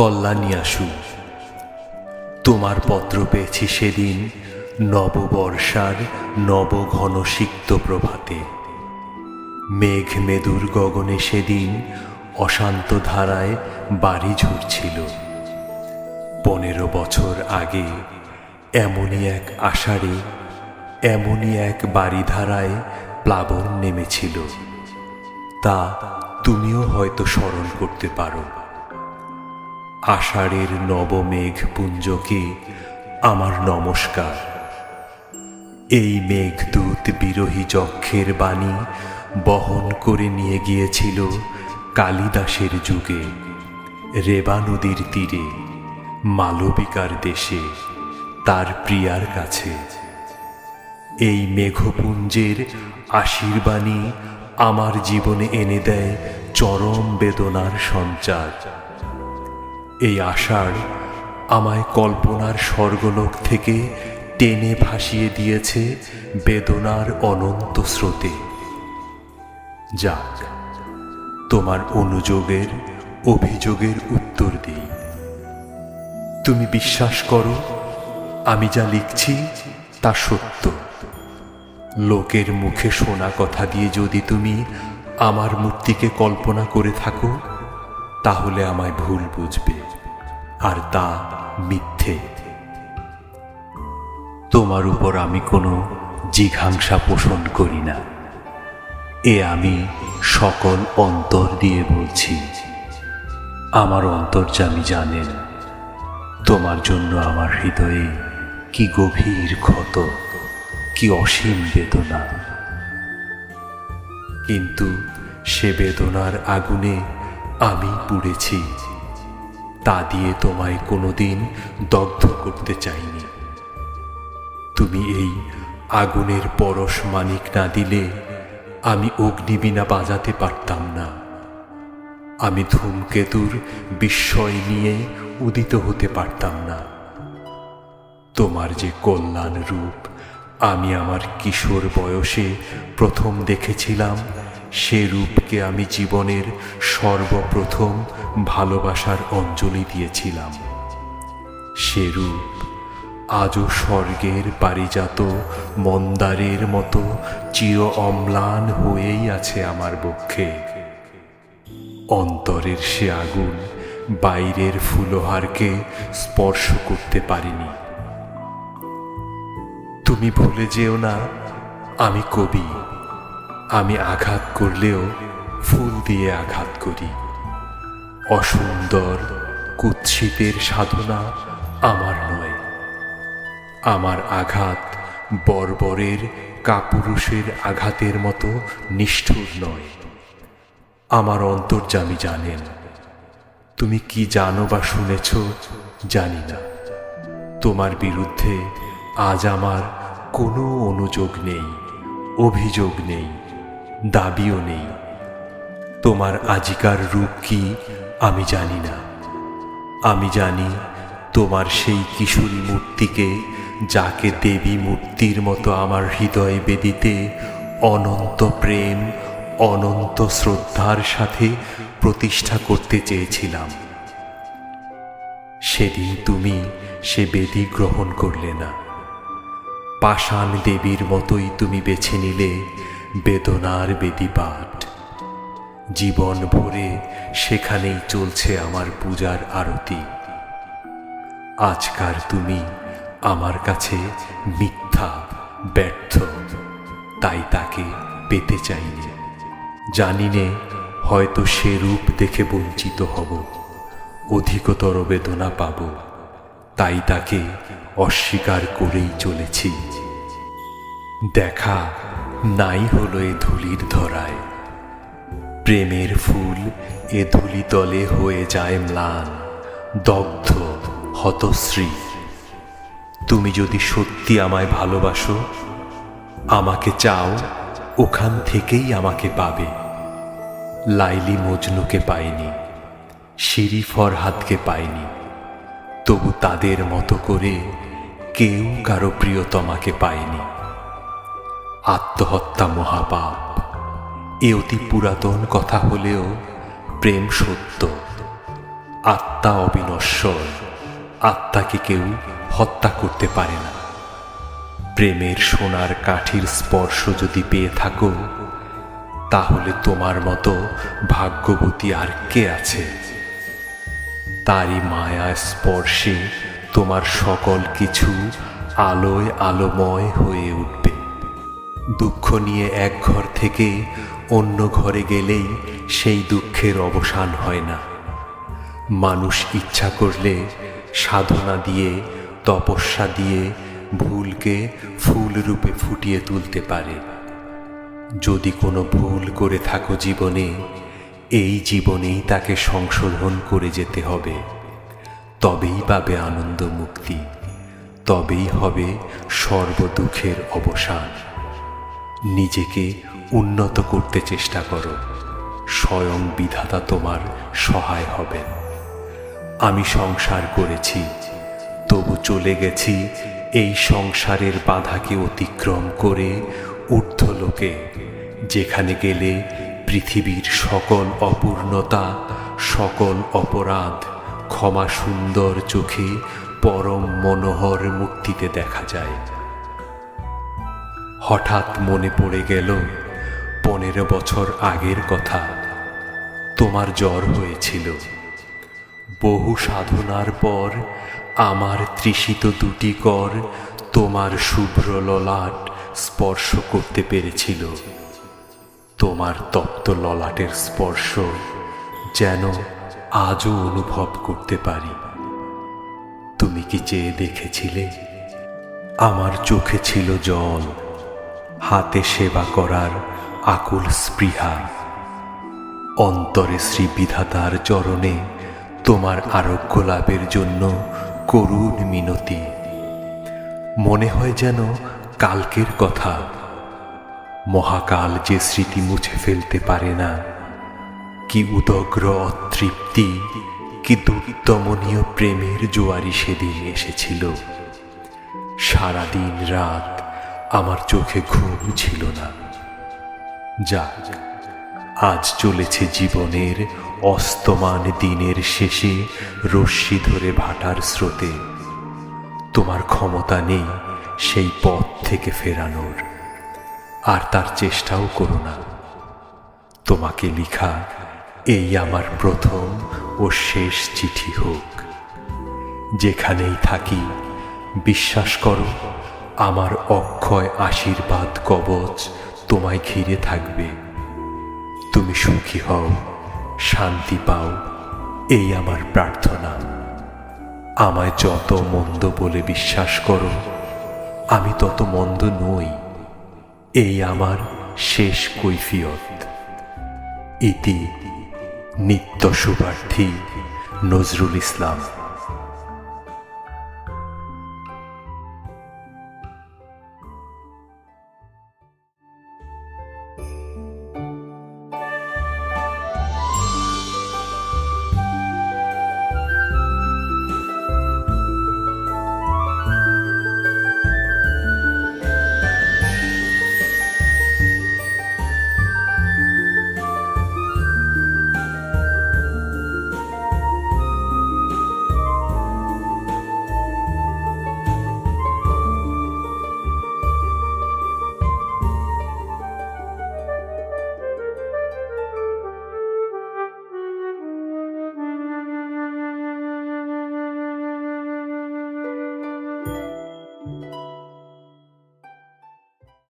কল্যাণী আসু। তোমার পত্র পেয়েছি সেদিন নববর্ষার নবঘন সিক্ত প্রভাতে। মেঘ মেদুর গগনে সেদিন অশান্ত ধারায় বাড়ি ঝরছিল। পনেরো বছর আগে এমনই এক আষাঢ়ে, এমনই এক বাড়িধারায় প্লাবন নেমেছিল। তা তুমিও হয়তো স্মরণ করতে পারো। আষাঢ়ের নবমেঘ পুঞ্জকে আমার নমস্কার। এই মেঘদূত বিরোহী যক্ষের বাণী বহন করে নিয়ে গিয়েছিল কালিদাসের যুগে, রেবা নদীর তীরে, মালবিকার দেশে, তার প্রিয়ার কাছে। এই মেঘপুঞ্জের আশীর্বাণী আমার জীবনে এনে দেয় চরম বেদনার সঞ্চার। এই আষাঢ় আমায় কল্পনার স্বর্গলোক থেকে টেনে ভাসিয়ে দিয়েছে বেদনার অনন্ত স্রোতে। যাক, তোমার অনুযোগের, অভিযোগের উত্তর দিই। তুমি বিশ্বাস করো, আমি যা লিখছি তা সত্য। লোকের মুখে শোনা কথা দিয়ে যদি তুমি আমার মূর্তিকে কল্পনা করে থাকো, তাহলে আমায় ভুল বুঝবে। আর তা মিথ্যে। তোমার উপর আমি কোনো জিঘাংসা পোষণ করি না। এ আমি সকল অন্তর দিয়ে বলছি। আমার অন্তর্যামী জানেন, তোমার জন্য আমার হৃদয়ে কি গভীর ক্ষত, কি অসীম বেদনা। কিন্তু সে বেদনার আগুনে আমি পুড়েছি। তা দিয়ে তোমায় কোনোদিন দগ্ধ করতে চাইনি। তুমি এই আগুনের পরশ মানিক না দিলে আমি অগ্নিবীণা বাজাতে পারতাম না। আমি ধূমকেতুর বিস্ময় নিয়ে উদিত হতে পারতাম না। তোমার যে কল্যাণ রূপ আমি আমার কিশোর বয়সে প্রথম দেখেছিলাম সে রূপকে আমি জীবনের সর্বপ্রথম ভালোবাসার অঞ্জলি দিয়েছিলাম। সে রূপ আজও স্বর্গের পারিজাত মন্দারের মতো চির অম্লান হয়েই আছে আমার বক্ষে। অন্তরের সে আগুন বাইরের ফুলহারকে স্পর্শ করতে পারিনি। তুমি ভুলে যেও না, আমি কবি। আমি আঘাত করলেও ফুল দিয়ে আঘাত করি। অসুন্দর, কুৎসিতের সাধনা আমার নয়। আমার আঘাত বর্বরের কাপুরুষের আঘাতের মতো নিষ্ঠুর নয়। আমার অন্তর্যামী জানেন। তুমি কি জানো বা শুনেছ জানি না। তোমার বিরুদ্ধে আজ আমার কোনো অনুযোগ নেই, অভিযোগ নেই। দাবিও নেই। তোমার আজিকার রূপ কি আমি জানি না। আমি জানি তোমার সেই কিশোরী মূর্তিকে যাকে দেবী মূর্তির মতো আমার হৃদয়ে বেদিতে অনন্ত প্রেম, অনন্ত শ্রদ্ধার সাথে প্রতিষ্ঠা করতে চেয়েছিলাম। সেদিন তুমি সে বেদি গ্রহণ করলে না। পাষাণ দেবীর মতোই তুমি বেছে নিলে বেদনার বেদিপাঠ। জীবন ভরে সেখানেই চলছে আমার পূজার আরতি। আজকার তুমি আমার কাছে মিথ্যা, ব্যর্থ, তাই তাকে পেতে চাইনি। জানি নে, হয়তো সে রূপ দেখে বঞ্চিত হব, অধিকতর বেদনা পাব, তাই তাকে অস্বীকার করেই চলেছি। দেখা নাই হলো এ ধুলির ধরায়। প্রেমের ফুল এ ধুলি তলে হয়ে যায় ম্লান, দগ্ধ, হতশ্রী। তুমি যদি সত্যি আমায় ভালোবাসো, আমাকে চাও ওখান থেকেই আমাকে পাবে। লাইলি মজনুকে পাইনি, শিরি ফরহাদকে পাইনি। তবু তাদের মতো করে কেউ কারও প্রিয়তমাকে পায়নি আত্মহত্যা মহাপাপ। এ অতি পুরাতন কথা হলেও প্রেম সত্য। আত্মা অবিনশ্বর, আত্মাকে কেউ হত্যা করতে পারে না। প্রেমের সোনার কাঠির স্পর্শ যদি পেয়ে থাকো, তাহলে তোমার মতো ভাগ্যবতী আর কে আছে? তারই মায়া স্পর্শে তোমার সকল কিছু আলোয় আলোময় হয়ে উঠবে। দুঃখ নিয়ে এক ঘর থেকে অন্য ঘরে গেলেই সেই দুঃখের অবসান হয় না। মানুষ ইচ্ছা করলে সাধনা দিয়ে, তপস্যা দিয়ে ভুলকে ফুল রূপে ফুটিয়ে তুলতে পারে। যদি কোনো ভুল করে থাকো জীবনে, এই জীবনেই তাকে সংশোধন করে যেতে হবে। তবেই পাবে আনন্দ মুক্তি, তবেই হবে সর্বদুঃখের অবসান। নিজেকে উন্নত করতে চেষ্টা করো। স্বয়ং বিধাতা তোমার সহায় হবেন। আমি সংসার করেছি, তবু চলে গেছি, এই সংসারের বাধাকে অতিক্রম করে ঊর্ধ্বলোকে যেখানে গেলে পৃথিবীর সকল অপূর্ণতা, সকল অপরাধ ক্ষমা সুন্দর চোখে পরম মনোহর মুক্তিতে দেখা যায়। হঠাৎ মনে পড়ে গেল পনেরো বছর আগের কথা। তোমার জ্বর হয়েছিল। বহু সাধনার পর আমার তৃষিত দুটি কর তোমার শুভ্র ললাট স্পর্শ করতে পেরেছিল। তোমার তপ্ত ললাটের স্পর্শ যেন আজও অনুভব করতে পারি। তুমি কি চেয়ে দেখেছিলে? আমার চোখে ছিল জল। হাতে সেবা করার আকুল স্পৃহা। অন্তরে শ্রী বিধাতার চরণে তোমার আরোগ্য লাভের জন্য করুণ মিনতি। মনে হয় যেন কালকের কথা। মহাকাল যে স্মৃতি মুছে ফেলতে পারে না। কি উদগ্র অতৃপ্তি, কি দুর্দমনীয় প্রেমের জোয়ারি সেদিন এসেছিল। সারাদিন রাত আমার চোখে ঘুম ছিল না। যা, আজ চলেছে জীবনের অস্তমান দিনের শেষে রশ্মি ধরে ভাটার স্রোতে। তোমার ক্ষমতা নেই সেই পথ থেকে ফেরানোর। আর তার চেষ্টাও করো না। তোমাকে লিখা এই আমার প্রথম ও শেষ চিঠি হোক। যেখানেই থাকি, বিশ্বাস করো আমার অক্ষয় আশীর্বাদ কবচ তোমায় ঘিরে থাকবে। তুমি সুখী হও, শান্তি পাও, এই আমার প্রার্থনা। আমায় যত মন্দ বলে বিশ্বাস করো, আমি তত মন্দ নই। এই আমার শেষ কৈফিয়ত। ইতি নিত্য শুভার্থী নজরুল ইসলাম।